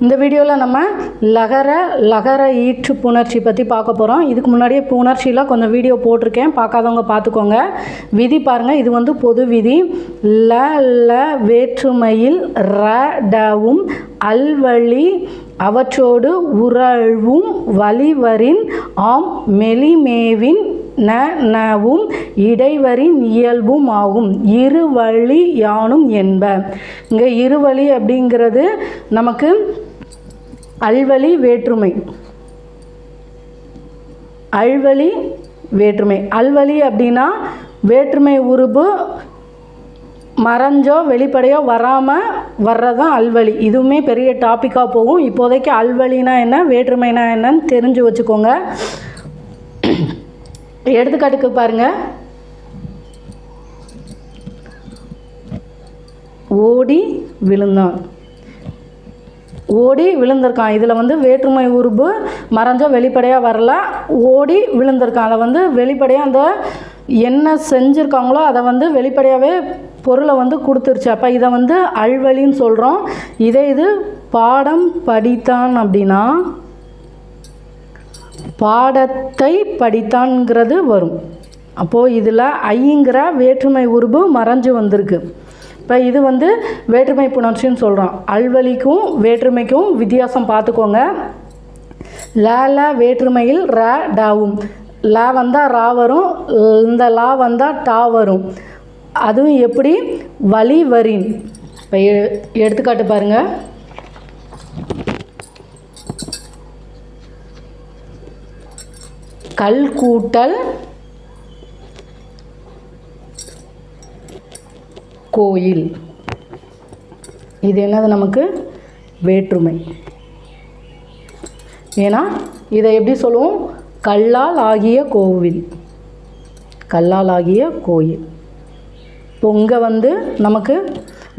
இந்த வீடியோவில் நம்ம லகர லகர ஈற்று புணர்ச்சி பற்றி பார்க்க போகிறோம் இதுக்கு முன்னாடியே புணர்ச்சியில் கொஞ்சம் வீடியோ போட்டிருக்கேன். பார்க்காதவங்க பார்த்துக்கோங்க. விதி பாருங்கள் இது வந்து பொது விதி. ல ல வேற்றுமையில் ர டவும் அல்வழி அவற்றோடு உறழ்வும் வழிவரின் ஆம் மெலிமேவின் ந நவும் இடைவரின் இயல்பும் ஆகும் இருவழி யானும் என்ப. இங்கே இருவழி அப்படிங்கிறது நமக்கு அல்வழி வேற்றுமை. அல்வழி வேற்றுமை. அல்வழி அப்படின்னா வேற்றுமை உருபு மறைஞ்சோ வெளிப்படையோ வராமல் வர்றதான் அல்வழி. இதுவுமே பெரிய டாப்பிக்காக போகும். இப்போதைக்கு அல்வழினா என்ன வேற்றுமைனா என்னன்னு தெரிஞ்சு வச்சுக்கோங்க. எடுத்துக்காட்டுக்கு பாருங்க. ஓடி விழுந்தான். ஓடி விழுந்திருக்கான். இதில் வந்து வேற்றுமை உருபு மறைஞ்சோ வெளிப்படையாக வரல. ஓடி விழுந்திருக்கான். அதை வந்து வெளிப்படையாக அந்த என்ன செஞ்சுருக்காங்களோ அதை வந்து வெளிப்படையாகவே பொருளை வந்து கொடுத்துருச்சு. அப்போ இதை வந்து அல்வழின்னு சொல்கிறோம் இதே இது பாடம் படித்தான் அப்படின்னா பாடத்தை படித்தான்ங்கிறது வரும். அப்போது இதில் ஐங்கிற வேற்றுமை உருபு மறைஞ்சு வந்திருக்கு. இப்போ இது வந்து வேற்றுமை புணர்ச்சின்னு சொல்கிறோம் அல்வலிக்கும் வேற்றுமைக்கும் வித்தியாசம் பார்த்துக்கோங்க ல ல வேற்றுமையில் ர டாவும் ல வந்தால் ரா வரும் இந்த லா வந்தால் டா வரும். அதுவும் எப்படி? வழி வரின் இப்போ எ- எடுத்துக்காட்டு பாருங்கள் கல் கூட்டல் கோயில். இது என்னது நமக்கு? வேற்றுமை. ஏன்னா இதை எப்படி சொல்லுவோம்? கல்லால் ஆகிய கோவில். கல்லால் ஆகிய கோயில். இப்போ இங்கே வந்து நமக்கு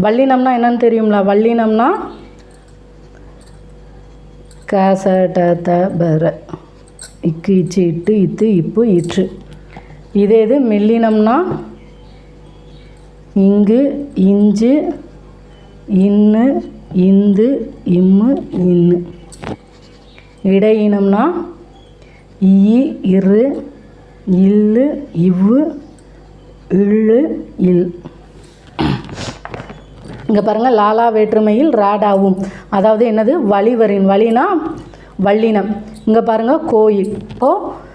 வல்லினம்னா என்னன்னு தெரியும்ல? வல்லினம்னா கசட பெற இக்கு இச்சு இட்டு இத்து இப்பு இற்று. இதே இது மெல்லினம்னா இங்கு இஞ்சு இன்னு இந்து இம்மு இன்னு. இடையினம்னா ஈ இரு இல்லு இவ்வு இள்ளு இல். இங்கே பாருங்கள் லாலா வேற்றுமையில் ராடாவும். அதாவது என்னது? வழிவரின் வழினா வள்ளினம் இங்கே பாருங்கள் கோயில். இப்போது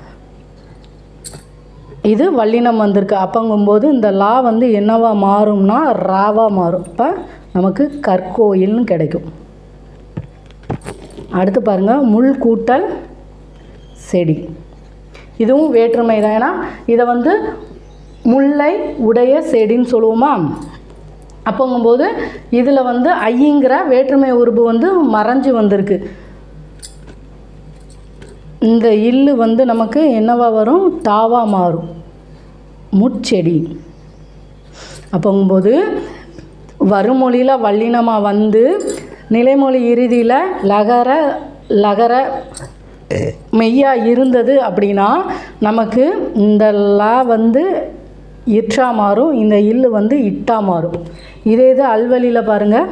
இது வல்லினம் வந்திருக்கு. அப்பங்கும்போது இந்த லா வந்து என்னவா மாறும்னா ராவா மாறும். இப்போ நமக்கு கற்கோயில்னு கிடைக்கும். அடுத்து பாருங்கள் முள் கூட்டல் செடி. இதுவும் வேற்றுமை தான். ஏன்னா இதை வந்து முல்லை உடைய செடின்னு சொல்லுவோமா? அப்போங்கும்போது இதில் வந்து ஐங்கிற வேற்றுமை உருபு வந்து மறைஞ்சு வந்திருக்கு. இந்த இல்லு வந்து நமக்கு என்னவா வரும்? தாவாக மாறும். முட்செடி. அப்போங்கும்போது வருமொழியில் வல்லினமாக வந்து நிலைமொழி இறுதியில் லகர லகர மெய்யாக இருந்தது அப்படின்னா நமக்கு இந்த லா வந்து இற்றா மாறும் இந்த இல்லு வந்து இட்டா மாறும். இதே இது அல்வழியில் பாருங்கள்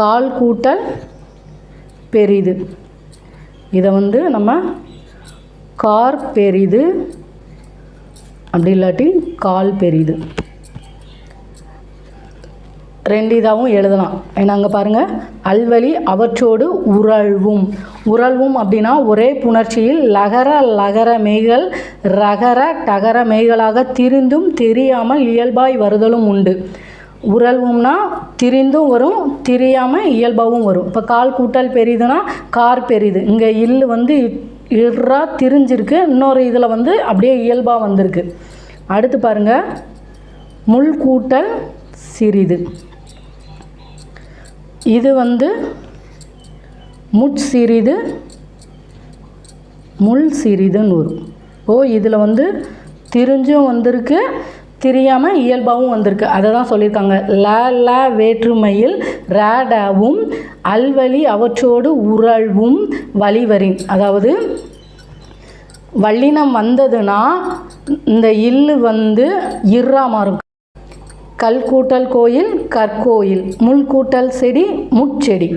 கால் கூட்டல் பெரிது. இதை வந்து நம்ம கார் பெரிது அப்படி இல்லாட்டி கால் பெரிது. ரெண்டு இதாகவும் எழுதலாம். ஏன்னா அங்கே பாருங்கள் அல்வழி அவற்றோடு உறழ்வும். உறழ்வும் அப்படின்னா ஒரே புணர்ச்சியில் லகர லகர மெய்கள் ரகர டகர மெய்களாக திரிந்தும் தெரியாமல் இயல்பாய் வருதலும் உண்டு. உறழ்வும்னா திரிந்தும் வரும் தெரியாமல் இயல்பாகவும் வரும். இப்போ கால் கூட்டல் பெரிதுனா கார் பெரிது. இங்கே இல் வந்து இறா திரிஞ்சிருக்கு இன்னொரு இதில் வந்து அப்படியே இயல்பாக வந்திருக்கு. அடுத்து பாருங்கள் முள் கூட்டல் சிறிது. இது வந்து முட்சிறிது முள் சிறிதுன்னு வரும். ஓ இதில் வந்து திரிஞ்சும் வந்திருக்கு தெரியாமல் இயல்பாகவும் வந்திருக்கு. அதை தான் சொல்லியிருக்காங்க. ல ல வேற்றுமையில் ரேடாவும் அல்வழி அவற்றோடு உறழ்வும் வழிவரின். அதாவது வல்லினம் வந்ததுன்னா இந்த இல்லு வந்து இர்ரா மாறும். கல்கூட்டல் கோயில் கற்கோயில் முள் கூட்டல் செடி முட்செடி.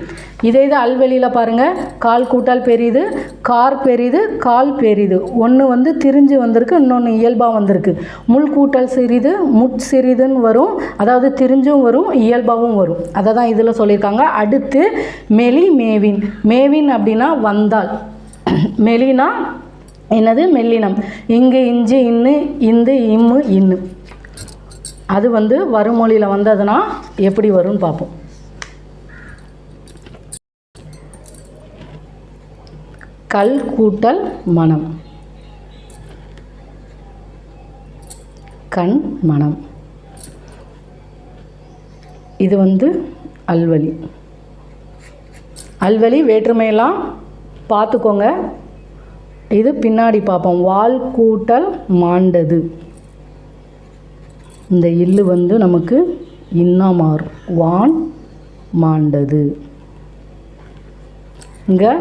இதே இது அல்வெளியில் பாருங்கள் கால் கூட்டல் பெரியுது கார் பெரியுது கால் பெரியுது. ஒன்று வந்து திரிஞ்சு வந்திருக்கு இன்னொன்று இயல்பாக வந்திருக்கு. முள் கூட்டல் சிறிது முட் சிறிதுன்னு வரும். அதாவது திரிஞ்சும் வரும் இயல்பாகவும் வரும். அதை தான் இதில் சொல்லியிருக்காங்க. அடுத்து மெலி மேவின். மேவின் அப்படின்னா வந்தால். மெலினா என்னது? மெல்லினம். இங்கு இஞ்சி இன்னு இந்து இம்மு இன்னு. அது வந்து வறுமொழியில் வந்ததுன்னா எப்படி வரும்னு பார்ப்போம். கல் கூட்டல் மனம். கண் மனம். இது வந்து அல்வலி. அல்வலி வேற்றுமையெல்லாம் பார்த்துக்கோங்க. இது பின்னாடி பார்ப்போம். வால் கூட்டல் மாண்டது. இந்த இல்லு வந்து நமக்கு இன்னா மாறும் வான் மாண்டது. இங்கே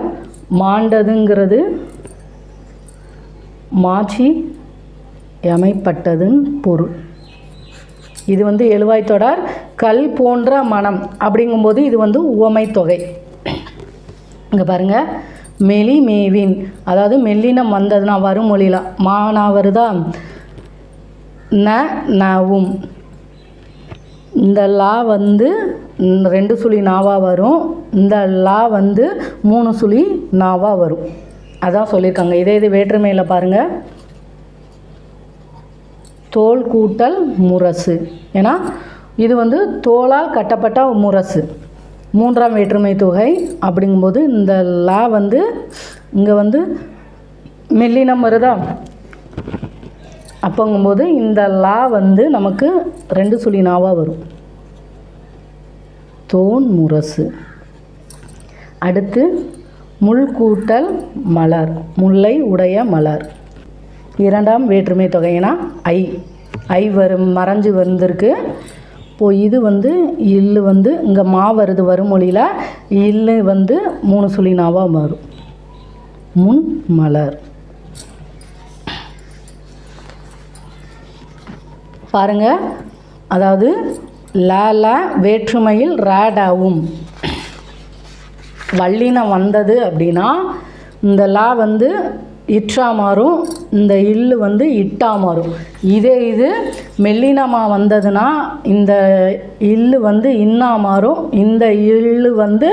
மாண்டதுங்கிறது மாச்சி அமைப்பட்டதுன்னு பொருள். இது வந்து எழுவாய் தொடர் கல் போன்ற மனம் அப்படிங்கும்போது இது வந்து உவமை தொகை. இங்கே பாருங்கள் மெலி மேவின் அதாவது மெல்லினம் வந்ததுன்னா வரும் மொழியில் மானா வருதா? ந நவும். இந்த லா வந்து ரெண்டு சுழி நாவாக வரும். இந்த லா வந்து மூணு சுழி நாவாக வரும். அதான் சொல்லியிருக்காங்க. இதே இது வேற்றுமையில் பாருங்கள் தோல் கூட்டல் முரசு. ஏன்னா இது வந்து தோலால் கட்டப்பட்ட முரசு. மூன்றாம் வேற்றுமை தொகை அப்படிங்கும்போது இந்த லா வந்து இங்கே வந்து மெல்லினம் வருதா? அப்போங்கும்போது இந்த லா வந்து நமக்கு ரெண்டு சுழி நாவாக வரும். தோன் முரசு. அடுத்து முள் கூட்டல் மலர் முல்லை உடைய மலர். இரண்டாம் வேற்றுமை தொகைனா ஐ. ஐ வரும் மறைஞ்சு வந்திருக்கு. இப்போ இது வந்து இல்லு வந்து இங்கே மா வருது வருமொழியில் இல்லு வந்து மூணு சுழினாவாக மாறும் முன் மலர். பாருங்கள் அதாவது ல வேற்றுமையில் ரேடாவும் வல்லினம் வந்தது அப்படின்னா இந்த லா வந்து இற்றா மாறும் இந்த இல்லு வந்து இட்டா மாறும். இதே இது மெல்லினமாக வந்ததுன்னா இந்த இல்லு வந்து இன்னா மாறும் இந்த இல்லு வந்து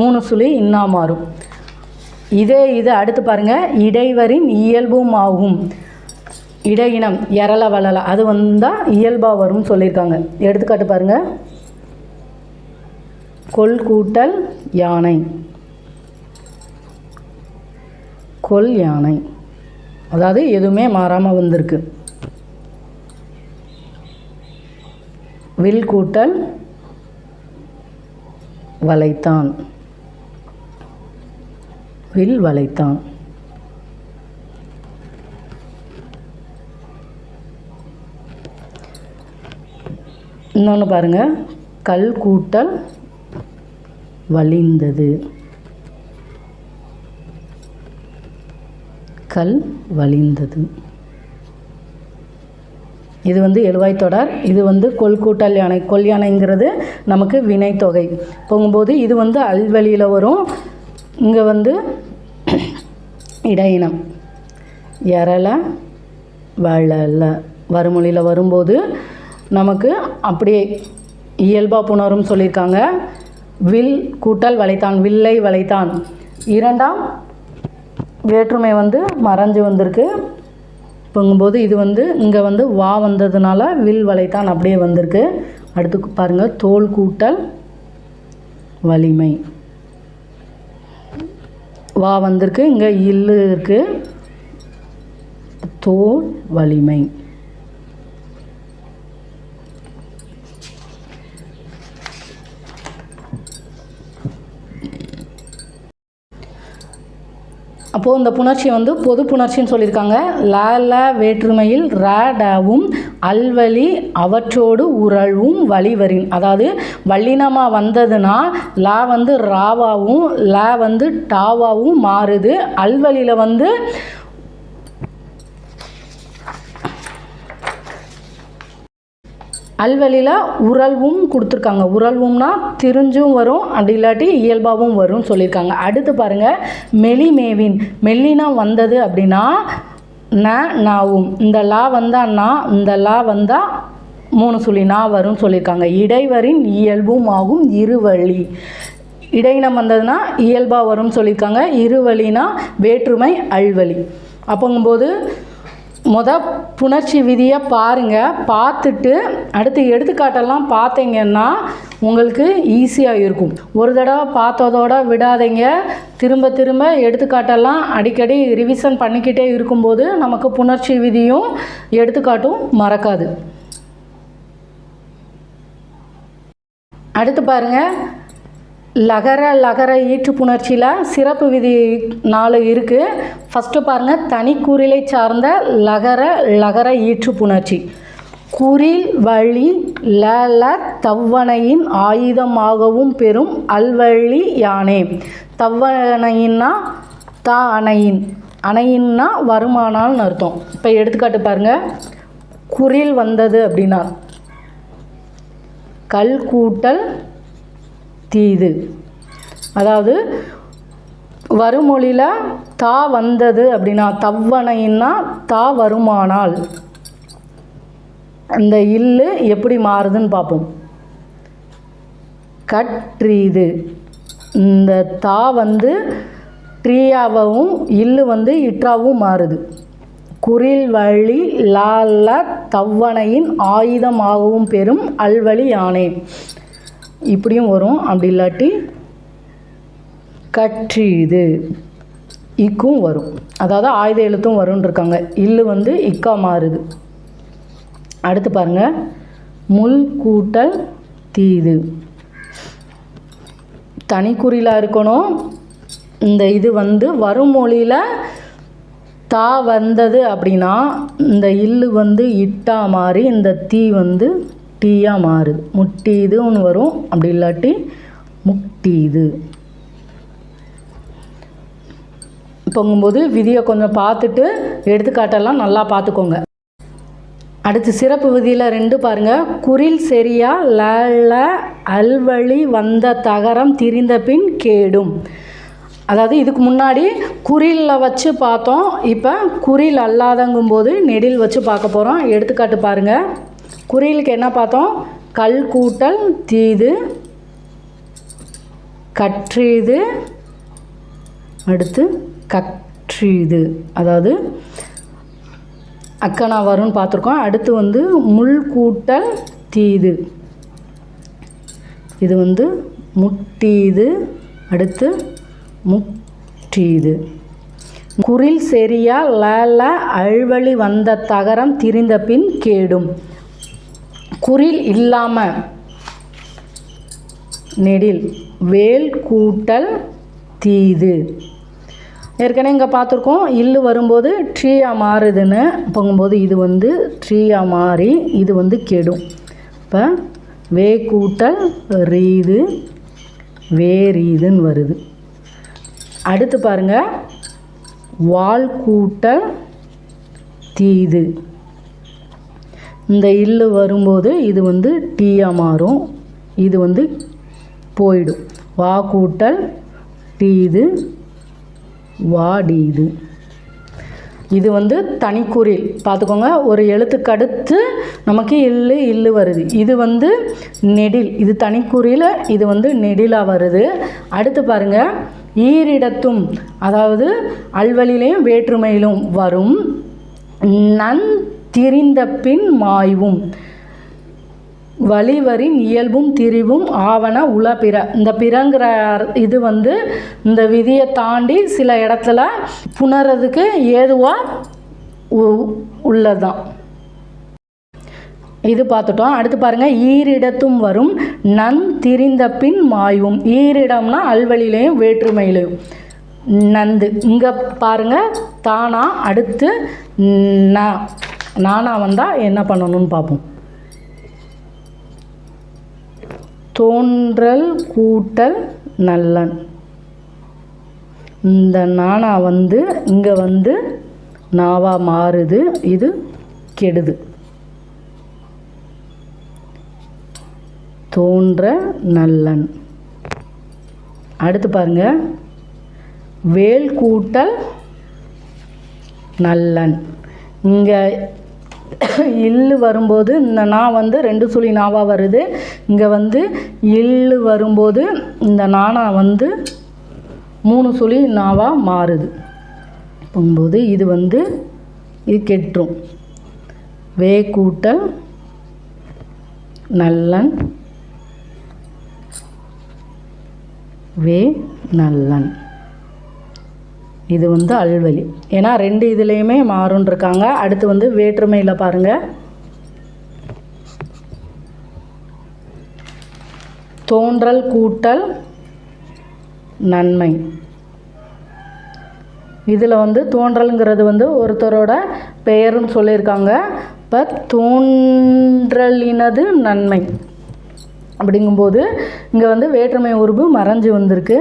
மூணு சுழி இன்னா மாறும். இதே இது அடுத்து பாருங்கள் இடைவரின் இயல்பும் ஆகும். இடையினம் எரள வளல அது வந்தால் இயல்பாக வரும்னு சொல்லியிருக்காங்க. எடுத்துக்காட்டு பாருங்கள் கொல் கூட்டல் யானை. கொல் யானை. அதாவது எதுவுமே மாறாமல் வந்திருக்கு. வில் கூட்டல் வளைத்தான். வில் வளைத்தான். இன்னொன்று பாருங்கள் கல் கூட்டல் வலிந்தது. கல் வலிந்தது. இது வந்து எழுவாய் தொடர். இது வந்து கொல் கூட்டல் யானை. கொல் யானைங்கிறது நமக்கு வினைத்தொகை போகும்போது இது வந்து அல்வழியில் வரும். இங்கே வந்து இடையினம். எரல வளல வறுமொழியில் வரும்போது நமக்கு அப்படியே இயல்பாக புணரும் சொல்லியிருக்காங்க. வில் கூட்டல் வளைத்தான் வில்லை வளைத்தான். இரண்டாம் வேற்றுமை வந்து மறைஞ்சு வந்திருக்கு. இப்போங்கும்போது இது வந்து இங்கே வந்து வா வந்ததுனால வில் வளைத்தான் அப்படியே வந்திருக்கு. அடுத்து பாருங்கள் தோல் கூட்டல் வலிமை. வா வந்திருக்கு இங்கே இல்லு இருக்குது தோல் வலிமை. அப்போது இந்த புணர்ச்சி வந்து பொது புணர்ச்சின்னு சொல்லியிருக்காங்க. லால வேற்றுமையில் ர டவும் அல்வழி அவற்றோடு உறழ்வும் வழிவரின். அதாவது வல்லினமாக வந்ததுன்னா லா வந்து ராவாவும் ல வந்து டாவாவும் மாறுது. அல்வழியில் வந்து அல்வழியில் உறல்வும் கொடுத்துருக்காங்க. உறல்வும்னா திரிஞ்சும் வரும் அப்படி இல்லாட்டி இயல்பாகவும் வரும்னு சொல்லியிருக்காங்க. அடுத்து பாருங்கள் மெலிமேவின் மெல்லினா வந்தது அப்படின்னா ந நாவும். இந்த லா வந்தால் நா இந்த லா வந்தால் மூணு சொல்லி நா வரும்னு சொல்லியிருக்காங்க. இடைவரின் இயல்பும் ஆகும் இருவழி. இடையினம் வந்ததுன்னா இயல்பாக வரும்னு சொல்லியிருக்காங்க. இருவழினா வேற்றுமை அல்வழி. அப்போங்கும்போது முத புணர்ச்சி விதியை பாருங்கள் பார்த்துட்டு அடுத்து எடுத்துக்காட்டெல்லாம் பார்த்தீங்கன்னா உங்களுக்கு ஈஸியாக இருக்கும். ஒரு தடவை பார்த்ததோட விடாதீங்க. திரும்ப திரும்ப எடுத்துக்காட்டெல்லாம் அடிக்கடி ரிவிஷன் பண்ணிக்கிட்டே இருக்கும்போது நமக்கு புணர்ச்சி விதியும் எடுத்துக்காட்டும் மறக்காது. அடுத்து பாருங்கள் லகர லகர ஈற்று புணர்ச்சியில் சிறப்பு விதி நாலு இருக்குது ஃபஸ்ட்டு பாருங்கள் தனிக்குறிலை சார்ந்த லகர லகர ஈற்று புணர்ச்சி குறில் வழி லல தவ்வணையின் ஆயுதமாகவும் பெறும் அல்வழி யானே. தவ்வணையின்னா த அணையின் அணையின்னா வருமானால்னு அர்த்தம். இப்போ எடுத்துக்காட்டு பாருங்கள் குறில் வந்தது அப்படின்னா கல் கூட்டல் தீது. அதாவது வருமொழியில் தா வந்தது அப்படின்னா தவ்வணைன்னா தா வருமானால். அந்த இல்லு எப்படி மாறுதுன்னு பார்ப்போம் கற்றீது. இந்த தா வந்து ட்ரீயாகவும் இல்லு வந்து இற்றாவும் மாறுது. குறில் வழி லால தவ்வணையின் ஆயுதமாகவும் பெறும் அல்வழி யானை. இப்படியும் வரும். அப்படி இல்லாட்டி கற்றீது. இக்கும் வரும். அதாவது ஆயுத எழுத்தும் வரும்னு இருக்காங்க இல்லு வந்து இக்கா மாறுது. அடுத்து பாருங்கள் முள் கூட்டல் தீது. தனிக்குறிலாக இருக்கணும். இந்த இது வந்து வரும் மொழியில் தா வந்தது அப்படின்னா இந்த இல்லு வந்து இட்டா மாறி இந்த தீ வந்து டீயாக மாறுது ஒன்று வரும் அப்படி இல்லாட்டி முட்டிது பொங்கும்போது விதியை கொஞ்சம் பார்த்துட்டு எடுத்துக்காட்டெல்லாம் நல்லா பார்த்துக்கோங்க. அடுத்து சிறப்பு விதியில் ரெண்டு பாருங்க. குறில் சரியா லல அல்வழி வந்த தகரம் திரிந்த பின் கேடும். அதாவது இதுக்கு முன்னாடி குறிலில் வச்சு பார்த்தோம். இப்போ குறில் அல்லாதங்கும்போது நெடில் வச்சு பார்க்க போகிறோம் எடுத்துக்காட்டு பாருங்கள் குறிலுக்கு என்ன பார்த்தோம்? கல் கூட்டல் தீது கற்றீது அடுத்து கற்றீது. அதாவது அக்கனா வரும்னு பார்த்துருக்கோம். அடுத்து வந்து முள் கூட்டல் தீது. இது வந்து முட்டீது அடுத்து முட்டீது குறில் செரியா லல அழ்வழி வந்த தகரம் திரிந்த பின் கேடும். குறில் இல்லாமல் நெடில் வேல் கூட்டல் தீது. ஏற்கனவே இங்கே பார்த்துருக்கோம் இல்லு வரும்போது ட்ரீயாக மாறுதுன்னு. போகும்போது இது வந்து ட்ரீயாக மாறி இது வந்து கெடும். இப்போ வே கூட்டல் ரீது வேரீதுன்னு வருது. அடுத்து பாருங்கள் வால் கூட்டல் தீது. இந்த இல்லு வரும்போது இது வந்து டீயாக மாறும். இது வந்து போயிடும். வா கூட்டல் டீது வாடீது இது. வந்து தனிக்குறில் பார்த்துக்கோங்க ஒரு எழுத்துக்கு அடுத்து நமக்கு இல்லு இல்லு வருது. இது வந்து நெடில். இது தனிக்குறியில் இது வந்து நெடிலாக வருது. அடுத்து பாருங்க ஈரிடத்தும் அதாவது அல்வழிலையும் வேற்றுமையிலும் வரும் நன் திரிந்த பின் மாய்வும். வழிவரின் இயல்பும் திரிவும் ஆவண உல பிற இந்த பிறங்கிற இது வந்து இந்த விதியை தாண்டி சில இடத்துல புணர்றதுக்கு ஏதுவாக உள்ளதுதான். இது பார்த்துட்டோம். அடுத்து பாருங்கள் ஈரிடத்தும் வரும். நன் திரிந்த பின் மாய்வும். ஈரிடம்னா அல்வழிலையும் வேற்றுமையிலையும். நந்து. இங்கே பாருங்கள் தானா அடுத்து ந. நானா வந்தால் என்ன பண்ணணும்னு பார்ப்போம் தோன்றல் கூட்டல் நல்லன். இந்த நானா வந்து இங்கே வந்து நாவா மாறுது இது கெடுது. தோன்ற நல்லன். அடுத்து பாருங்க. வேல் கூட்டல் நல்லன். இங்கே இல்லு வரும்போது இந்த நா வந்து ரெண்டு சுழி நாவாக வருது. இங்கே வந்து இல்லு வரும்போது இந்த நானா வந்து மூணு சுழி நாவாக மாறுது. போகும்போது இது வந்து இது கெட்டுரும். வே கூட்டல் நல்லன் வே நல்லன். இது வந்து அல்வலி. ஏன்னா ரெண்டு இதுலேயுமே மாறும்னு இருக்காங்க அடுத்து வந்து வேற்றுமையில் பாருங்கள் தோன்றல் கூட்டல் நன்மை. இதில் வந்து தோன்றலுங்கிறது வந்து ஒருத்தரோட பெயர்னு சொல்லியிருக்காங்க. இப்போ தோன்றலினது நன்மை. அப்படிங்கும்போது இங்கே வந்து வேற்றுமை உருபு மறைஞ்சு வந்திருக்கு.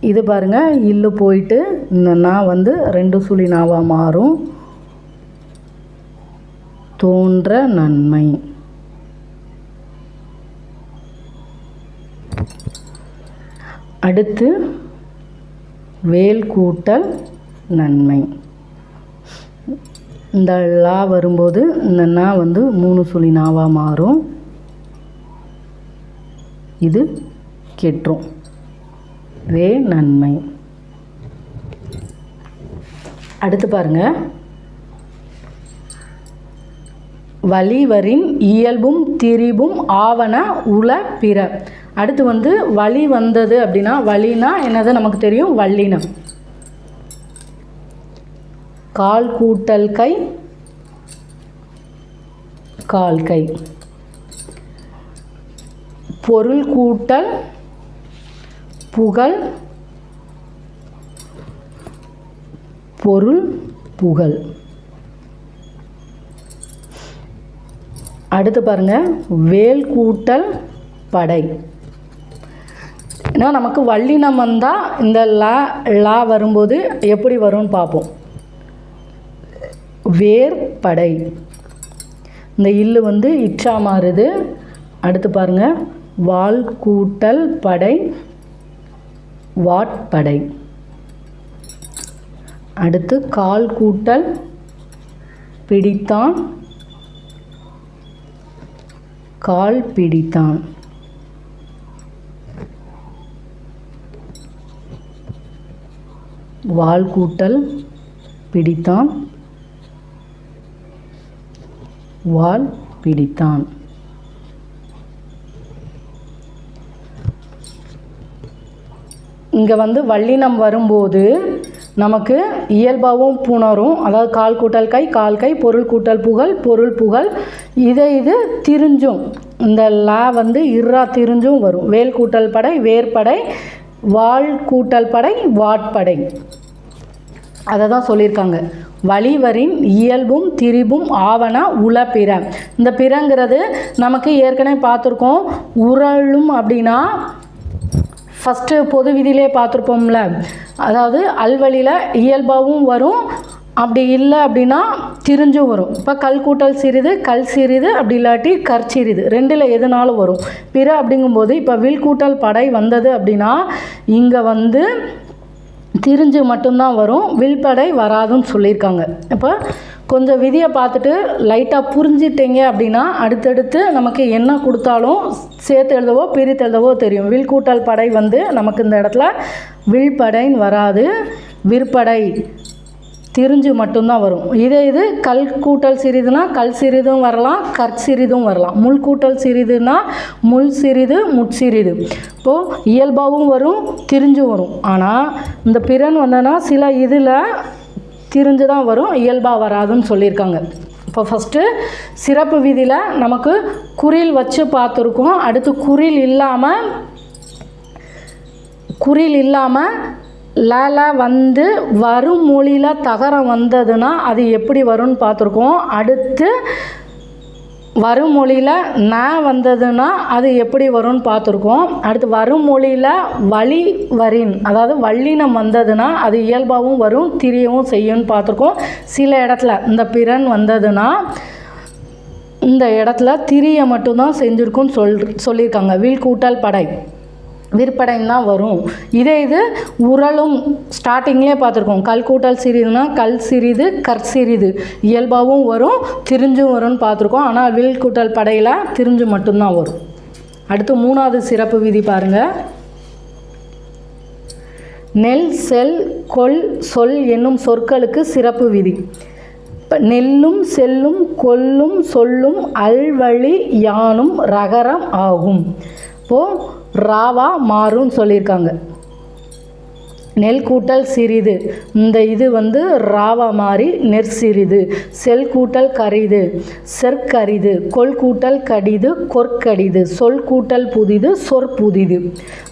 இது பாருங்கள் இல்லு போயிட்டு இந்த நா வந்து ரெண்டு சுழி நாவாக மாறும். தோன்ற நன்மை. அடுத்து வேல் கூட்டல் நன்மை. இந்த லா வரும்போது இந்த நா வந்து மூணு சுழி நாவாக மாறும். இது கெட்டுரும் வே நன்மை. அடுத்து பாருங்க. வலிவரின் இயல்பும் திரிபும் ஆவன உல பிற. அடுத்து வந்து வலி வந்தது அப்படின்னா வலினா என்னது நமக்கு தெரியும்? வல்லினம். கால் கூட்டல் கை கால் கை. பொருள் கூட்டல் புகழ் பொருள் புகழ். அடுத்து பாருங்க வேல் கூட்டல் படை. ஏன்னா நமக்கு வள்ளினம் வந்தால் இந்த லா லா வரும்போது எப்படி வரும்னு பார்ப்போம். வேர் படை. இந்த இல்லு வந்து இச்சா மாறுது. அடுத்து பாருங்கள் வால் கூட்டல் படை வாட்படை. அடுத்து கால் கூட்டல் பிடித்தான். கால் பிடித்தான். வால் கூட்டல் பிடித்தான். வால் பிடித்தான். இங்கே வந்து வள்ளினம் வரும்போது நமக்கு இயல்பாகவும் புணரும். அதாவது கால் கூட்டல் கை கால் கை பொருள் கூட்டல் புகழ் பொருள் புகழ். இதை இது திரிஞ்சும். இந்த லா வந்து இர்ரா திரிஞ்சும் வரும். வேல் கூட்டல் படை வேர்படை வாள் கூட்டல் படை வாட்படை அதை தான் சொல்லியிருக்காங்க. வழிவரின் இயல்பும் திரிபும் ஆவண உல பிற இந்த பிறங்கிறது நமக்கு ஏற்கனவே பார்த்துருக்கோம். உரளும் அப்படின்னா ஃபஸ்ட்டு பொது விதியிலே பார்த்துருப்போம்ல அதாவது அல்வழியில் இயல்பாகவும் வரும் அப்படி இல்லை அப்படின்னா திரிஞ்சும் வரும். இப்போ கல் கூட்டல் சிறிது கல் சிறிது அப்படி இல்லாட்டி கற்சிறிது ரெண்டில் எதுனாலும் வரும். பிற அப்படிங்கும்போது இப்போ வில் கூட்டல் படை வந்தது அப்படின்னா இங்கே வந்து திரிஞ்சு மட்டும்தான் வரும் வில்படை வராதுன்னு சொல்லியிருக்காங்க. இப்போ கொஞ்சம் விதியை பார்த்துட்டு லைட்டாக புரிஞ்சிட்டீங்க அப்படின்னா அடுத்தடுத்து நமக்கு என்ன கொடுத்தாலும் சேர்த்து எழுதவோ பிரித்து எழுதவோ தெரியும். வில் கூட்டல் படை வந்து நமக்கு இந்த இடத்துல வில்படைன்னு வராது. விற்படை திரிஞ்சு மட்டும்தான் வரும். இதே இது கல் கூட்டல் சிறிதுனா கல் சிறிதும் வரலாம் கற்சிறிதும் வரலாம். முள் கூட்டல் சிறிதுனா முள் சிறிது முட்சிறிது இப்போது இயல்பாகவும் வரும் திரிஞ்சும் வரும். ஆனால் இந்த பிறன் வந்தனா சில இதில் திரிஞ்சு தான் வரும் இயல்பாக வராதுன்னு சொல்லியிருக்காங்க. இப்போ ஃபஸ்ட்டு சிறப்பு விதியில் நமக்கு குறில் வச்சு பார்த்துருக்கோம். அடுத்து குறில் இல்லாமல் குறில் இல்லாமல் லால வந்து வரும் மொழியில் தகரம் வந்ததுன்னா அது எப்படி வரும்னு பார்த்துருக்கோம். அடுத்து வரும் மொழியில் ந வந்ததுன்னா அது எப்படி வரும்னு பார்த்துருக்கோம். அடுத்து வரும் மொழியில் வழி வரின் அதாவது வள்ளினம் வந்ததுன்னா அது இயல்பாகவும் வரும் திரியவும் செய்யும்னு பார்த்துருக்கோம். சில இடத்துல இந்த பிறன் வந்ததுன்னா இந்த இடத்துல திரியை மட்டும்தான் செஞ்சுருக்குன்னு சொல் சொல்லியிருக்காங்க. வீழ்கூட்டல் படை. விற்படைன்னு தான் வரும். இதே இது உரலும் ஸ்டார்டிங்லேயே பார்த்துருக்கோம். கல் கூட்டல் சிறிதுனா கல் சிறிது கற்சிறிது இயல்பாகவும் வரும் திரிஞ்சும் வரும்னு பார்த்துருக்கோம். ஆனால் வில் கூட்டல் படையில் திரிஞ்சு மட்டும்தான் வரும். அடுத்து மூணாவது சிறப்பு விதி பாருங்கள் நெல் செல் கொல் சொல் என்னும் சொற்களுக்கு சிறப்பு விதி. இப்போ நெல்லும் செல்லும் கொல்லும் சொல்லும் அல்வழி யானும் ரகரம் ஆகும். இப்போது ராவா மாறும் சொல்லியிருக்காங்க. நெல் கூட்டல் சிறிது. இந்த இது வந்து ராவா மாறி நெற்சிறிது செல் கூட்டல் கரிது. செற்கரிது கொல் கூட்டல் கடிது கொற்கடிது சொல் கூட்டல் புதிது சொற்புதிது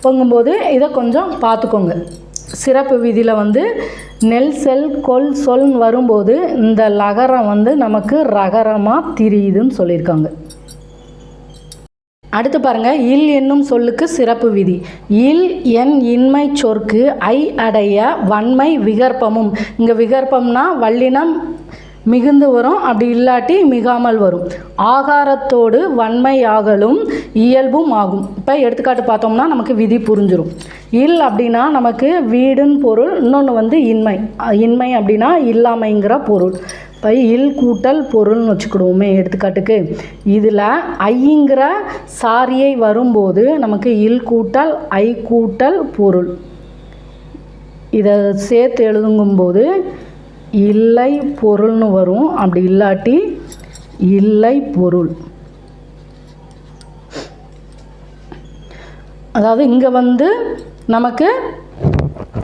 பொங்கும்போது இதை கொஞ்சம் பார்த்துக்கோங்க சிறப்பு விதியில் வந்து நெல் செல் கொல் சொல் வரும்போது இந்த லகரம் வந்து நமக்கு ரகரமாக திரியுதுன்னு சொல்லியிருக்காங்க. அடுத்து பாருங்க இல் என்னும் சொல்லுக்கு சிறப்பு விதி. இல் என் இன்மை சொற்கு ஐ அடைய வன்மை விகற்பமும். இங்கே விகற்பம்னா வல்லினம் மிகுந்து வரும் அப்படி இல்லாட்டி மிகாமல் வரும். ஆகாரத்தோடு வன்மையாகலும் இயல்பும் ஆகும். இப்போ எடுத்துக்காட்டு பார்த்தோம்னா நமக்கு விதி புரிஞ்சிடும் இல் அப்படின்னா நமக்கு வீடுன்னு பொருள் இன்னொன்று வந்து இன்மை. இன்மை அப்படின்னா இல்லாமைங்கிற பொருள். இப்போ இல் கூட்டல் பொருள்னு வச்சுக்கிடுவோமே எடுத்துக்காட்டுக்கு. இதில் ஐங்கிற சாரியை வரும்போது நமக்கு இல் கூட்டல் ஐ கூட்டல் பொருள். இதை சேர்த்து எழுதுங்கும்போது இல்லை பொருள்னு வரும். அப்படி இல்லாட்டி இல்லை பொருள். அதாவது இங்கே வந்து நமக்கு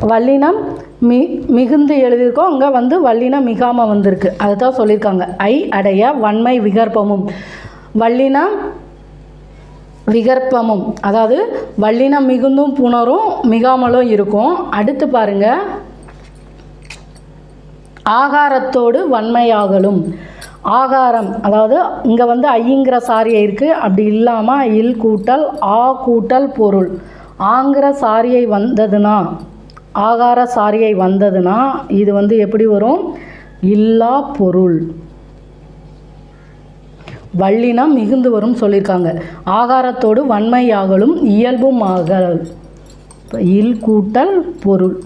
வல்லினம் மி மிகுந்து எழுதியிருக்கோம். அங்கே வந்து வல்லினம் மிகாமல் வந்திருக்கு. அதுதான் சொல்லியிருக்காங்க. ஐ அடைய வன்மை விகற்பமும். வல்லினம் விகற்பமும். அதாவது வல்லினம் மிகுந்தும் புணரும் மிகாமலும் இருக்கும். அடுத்து பாருங்க. ஆகாரத்தோடு வன்மையாகலும். ஆகாரம் அதாவது இங்கே வந்து ஐங்கிற சாரியை இருக்குது அப்படி இல்லாமல் இல் கூட்டல் ஆ கூட்டல் பொருள். ஆங்கிற சாரியை வந்ததுன்னா ஆகார சாரியை வந்ததுன்னா இது வந்து எப்படி வரும்? இல்லா பொருள். வள்ளினம் மிகுந்து வரும் சொல்லியிருக்காங்க. ஆகாரத்தோடு வன்மையாகலும் இயல்பும் ஆகல் இல் கூட்டல் பொருள்.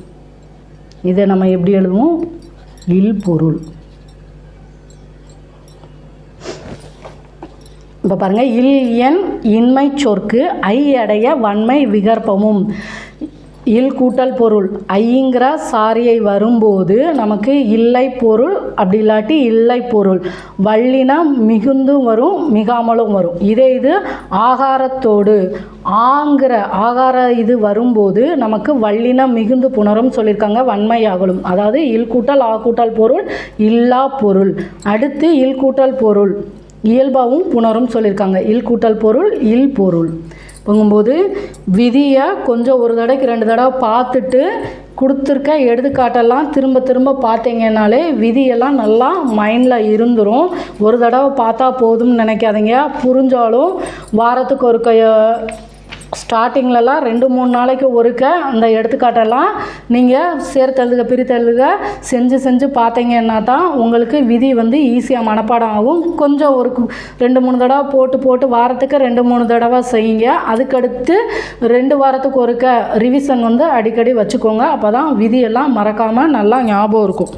இதை நம்ம எப்படி எழுதுவோம்? இல் பொருள். இப்போ பாருங்கள் இல் என் இன்மை சொற்கு ஐ அடைய வன்மை விகற்பமும். இல் கூட்டல் பொருள். ஐங்கிற சாரியை வரும்போது நமக்கு இல்லை பொருள் அப்படி இல்லாட்டி இல்லை பொருள். வள்ளினம் மிகுந்தும் வரும் மிகாமலும் வரும். இதே இது ஆகாரத்தோடு. ஆங்கிற ஆகார இது வரும்போது நமக்கு வள்ளினம் மிகுந்து புணரும் சொல்லியிருக்காங்க வன்மையாகலும். அதாவது இல் கூட்டல் ஆ கூட்டல் பொருள் இல்லா பொருள். அடுத்து இல் கூட்டல் பொருள். இயல்பாகவும் புணரும் சொல்லியிருக்காங்க. இல் கூட்டல் பொருள் இல் பொருள். போகும்போது விதியை கொஞ்சம் ஒரு தடவைக்கு ரெண்டு தடவை பார்த்துட்டு கொடுத்துருக்க எடுத்துக்காட்டெல்லாம் திரும்ப திரும்ப பார்த்தீங்கன்னாலே விதியெல்லாம் நல்லா மைண்டில் இருந்துரும். ஒரு தடவை பார்த்தா போதும்னு நினைக்காதீங்க. புரிஞ்சாலும் வாரத்துக்கு ஒரு கைய ஸ்டார்டிங்லலாம் ரெண்டு மூணு நாளைக்கு ஒருக்க அந்த எடுத்துக்காட்டெல்லாம் நீங்கள் சேர்த்தெழுதுக பிரித்தெழுதுக செஞ்சு செஞ்சு பார்த்தீங்கன்னா தான் உங்களுக்கு விதி வந்து ஈஸியாக மனப்பாடம் ஆகும். கொஞ்சம் ஒரு ரெண்டு மூணு தடவை போட்டு போட்டு வாரத்துக்கு ரெண்டு மூணு தடவை செய்யுங்க. அதுக்கடுத்து ரெண்டு வாரத்துக்கு ஒருக்க ரிவிஷன் வந்து அடிக்கடி வச்சுக்கோங்க. அப்போ தான் விதியெல்லாம் மறக்காமல் நல்லா ஞாபகம் இருக்கும்.